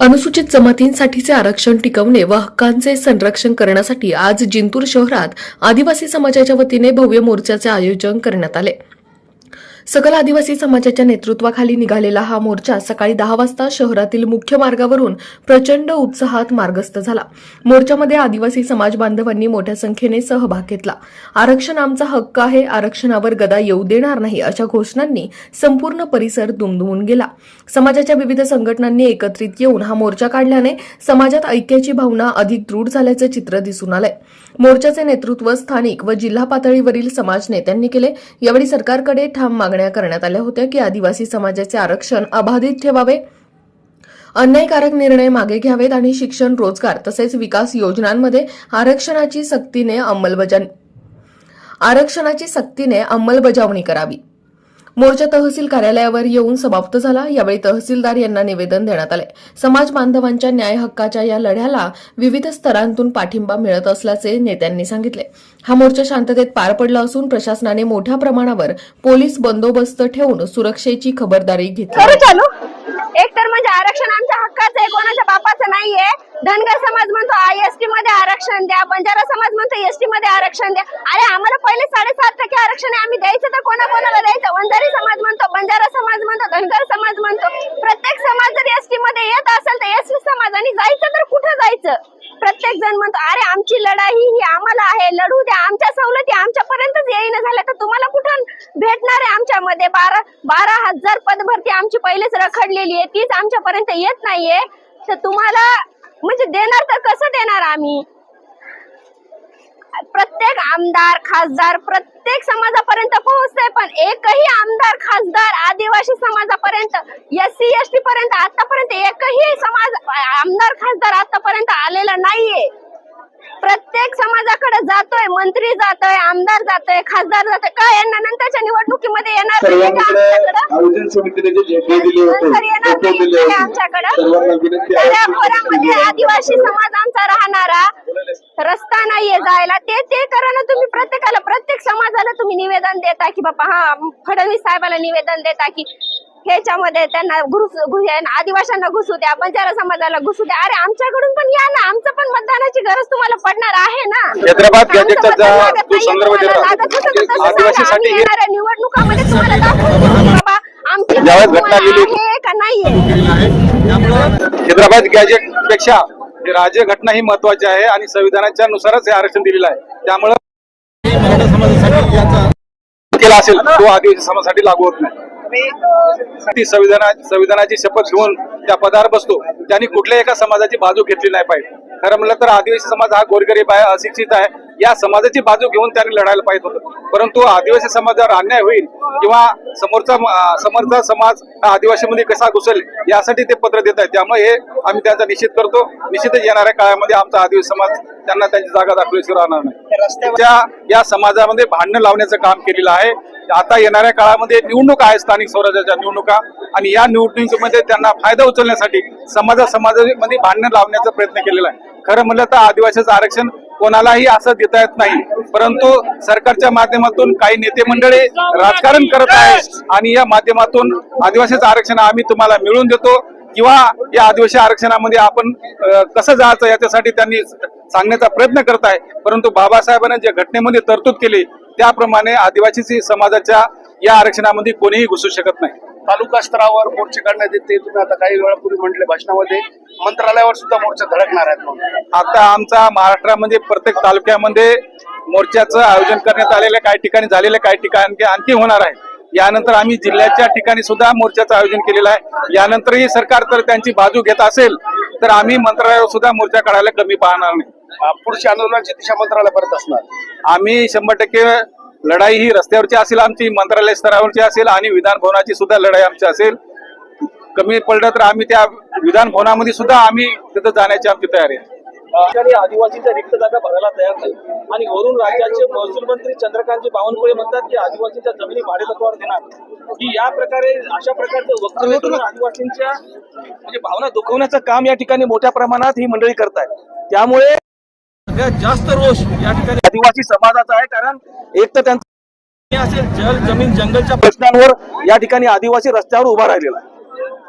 अनुसूचित जमातींसाठीचे आरक्षण टिकवणे व हक्कांचे संरक्षण करण्यासाठी आज जिंतूर शहरात आदिवासी समाजाच्या वतीने भव्य मोर्चाचे आयोजन करण्यात आले. सकल आदिवासी समाजाच्या नेतृत्वाखाली निघालेला हा मोर्चा सकाळी दहा वाजता शहरातील मुख्य मार्गावरून प्रचंड उत्साहात मार्गस्थ झाला. मोर्चामध्ये आदिवासी समाज बांधवांनी मोठ्या संख्येने सहभाग घेतला. आरक्षण आमचा हक्क आहे आरक्षणावर गदा येऊ देणार नाही अशा घोषणांनी संपूर्ण परिसर दुमदुमून गेला. समाजाच्या विविध संघटनांनी एकत्रित येऊन हा मोर्चा काढल्याने समाजात ऐक्याची भावना अधिक दृढ झाल्याचे चित्र दिसून आलंय. मोर्चाचे नेतृत्व स्थानिक व जिल्हा पातळीवरील समाज नेत्यांनी केले. यावेळी सरकारकडे ठाम मागण्या करण्यात आल्या होत्या की आदिवासी समाजाचे आरक्षण अबाधित ठेवावे. अन्यायकारक निर्णय मागे घ्यावेत आणि शिक्षण रोजगार तसेच विकास योजनांमध्ये आरक्षणाची सक्तीने अंमलबजावणी आरक्षणाची सक्तीने अंमलबजावणी करावी. मोर्चा तहसील कार्यालयावर येऊन समाप्त झाला. यावेळी तहसीलदार यांना निवेदन देण्यात आले. समाज बांधवांच्या न्याय हक्काच्या या लढ्याला विविध स्तरांतून पाठिंबा मिळत असल्याचे नेत्यांनी सांगितले. हा मोर्चा शांततेत पार पडला असून प्रशासनाने मोठ्या प्रमाणावर पोलीस बंदोबस्त ठेवून सुरक्षेची खबरदारी घेतली. एक तर म्हणजे आरक्षण आमच्या हक्काचं आहे कोणाच्या बापाचं नाहीये. धनगर समाज म्हणतो आयएसटी मध्ये आरक्षण द्या. बंजारा समाज म्हणतो एसटी मध्ये आरक्षण द्या. अरे आम्हाला पहिले साडेसात टक्के आरक्षण आहे. आम्ही द्यायचं तर कोणा कोणाला द्यायचं? वंजारी समाज म्हणतो बंजारा समाज म्हणतो धनगर समाज म्हणतो. प्रत्येक समाज जर एसटी मध्ये येत असेल तर एसटी समाज आणि जायचं तर कुठं जायचं? प्रत्येक जण म्हणतो अरे आमची लढाई ही आम्हाला आहे लढू द्या आमच्या सवलती आमच्यापर्यंतच येईन झाल्या तर तुम्हाला कुठून भेटणार आहे आमच्यामध्ये? बारा बारा हजार पदभरती आमची पहिलेच रखडलेली आहे तीच आमच्यापर्यंत येत नाहीये. तर तुम्हाला म्हणजे देणार तर कसं देणार आम्ही? प्रत्येक आमदार खासदार प्रत्येक समाजापर्यंत पोहोचतंय पण एकही आमदार खासदार आदिवासी समाजापर्यंत एस सी एस टी पर्यंत आतापर्यंत एकही समाज आमदार खासदार आतापर्यंत आलेला नाहीये प्रत्येक समाजाकडे जातोय मंत्री जातोय आमदार जातोय खासदार जातोय का यांना नंतरच्या निवडणुकीमध्ये येणार आमच्याकडं? आदिवासी. समाज आमचा राहणारा रस्ता नाहीये जायला. ते ते करा ना तुम्ही प्रत्येकाला. प्रत्येक समाजाला तुम्ही निवेदन देता की बाबा हा फडणवीस साहेबाला निवेदन देता की ह्याच्यामध्ये त्यांना आदिवाशांना घुसू द्या बंजारा समाजाला घुसू द्या. अरे आमच्याकडून पण या ना. आमचं पण मतदानाची गरज तुम्हाला पडणार आहे ना. हे- येणाऱ्या निवडणुकामध्ये तुम्हाला की बाबा आमची आहे का नाहीये? हैदराबाद गॅजेटपेक्षा म्हणजे राज्य घटना ही महत्वाची आहे आणि संविधानाच्या नुसारच हे आरक्षण दिलेलं आहे. त्यामुळं केला असेल तो आदिवासी समाजासाठी लागू होत नाही. संविधाना संविधानाची शपथ घेऊन त्या पदावर बसतो. त्यांनी कुठल्याही एका समाजाची बाजू घेतली नाही पाहिजे. खरं म्हणलं तर आदिवासी समाज हा गोरगरीब आहे अशिक्षित आहे. या समाजाची बाजू घेऊन त्यांनी लढायला पाहिजे होतं. परंतु आदिवासी समाजावर अन्याय होईल किंवा समोरचा समोरचा समाज हा आदिवासीमध्ये कसा घुसेल यासाठी ते पत्र देत आहेत. त्यामुळे हे आम्ही त्यांचा निषेध करतो. निश्चितच येणाऱ्या काळामध्ये आमचा आदिवासी समाज त्यांना त्यांची जागा दाखवल्याशिवाय राहणार नाही. त्या या समाजामध्ये भांडणं लावण्याचं काम केलेलं आहे. आता येणाऱ्या काळामध्ये निवडणूक आहे स्थानिक स्वराज्याच्या निवडणुका आणि या निवडणुकीमध्ये त्यांना फायदा उचलण्यासाठी समाजा समाजामध्ये भांडणं लावण्याचा प्रयत्न केलेला आहे. खरं म्हणलं तर आदिवासीचं आरक्षण कोणालाही असं देता येत नाही. परंतु सरकारच्या माध्यमातून काही नेते मंडळी राजकारण करत आहेत आणि या माध्यमातून आदिवासीचं आरक्षण आम्ही तुम्हाला मिळवून देतो किंवा या आदिवासी आरक्षणामध्ये आपण कसं जायचं याच्यासाठी त्यांनी सांगण्याचा प्रयत्न करत आहे परंतु बाबासाहेबांनी जे घटनेमध्ये तरतूद केली त्याप्रमाणे आदिवासी समाजाच्या या आरक्षणामध्ये कोणीही घुसू शकत नाही. तालुका स्तरावर मोर्चे काढण्यात येते तुम्ही आता काही वेळापूर्वी म्हटले भाषणामध्ये. मंत्रालयावर सुद्धा मोर्चा धडकणार आहेत. आता आमचा महाराष्ट्रामध्ये प्रत्येक तालुक्यामध्ये मोर्चाचं आयोजन करण्यात आलेलं. काही ठिकाणी झालेलं काही ठिकाणी आणखी होणार आहे. यानंतर आम्ही जिल्ह्याच्या ठिकाणी सुद्धा मोर्चाचं आयोजन केलेलं आहे. यानंतरही सरकार तर त्यांची बाजू घेत असेल तर आम्ही मंत्रालयावर सुद्धा मोर्चा काढायला कमी पाहणार नाही. अं, पुढची आंदोलनाची दिशा मंत्रालयापर्यंत असणार. आम्ही शंभर टक्के लढाई ही रस्त्यावरची असेल आमची मंत्रालय स्तरावरची असेल आणि विधान भवनाची सुद्धा लढाई आमची असेल. कमी पडलं तर आम्ही त्या विधान भवनामध्ये सुद्धा आम्ही तिथं जाण्याची आमची तयारी आहे. आदिवासीच्या रिक्त जागा भरायला तयार नाही आणि वरून राज्याचे महसूल मंत्री चंद्रकांतजी बावनकुळे म्हणतात की आदिवासीच्या जमिनी भाडेतत्वावर देणार. की या प्रकारे अशा प्रकारचं वक्तव्य करून आदिवासींच्या म्हणजे भावना दुखवण्याचं काम या ठिकाणी मोठ्या प्रमाणात ही मंडळी करतायत. त्यामुळे जास्त रोष या ठिकाणी आदिवासी समाजाचा आहे कारण एक तर त्यांचा असेल जल जमीन जंगलच्या प्रश्नांवर या ठिकाणी आदिवासी रस्त्यावर उभा राहिलेला आहे.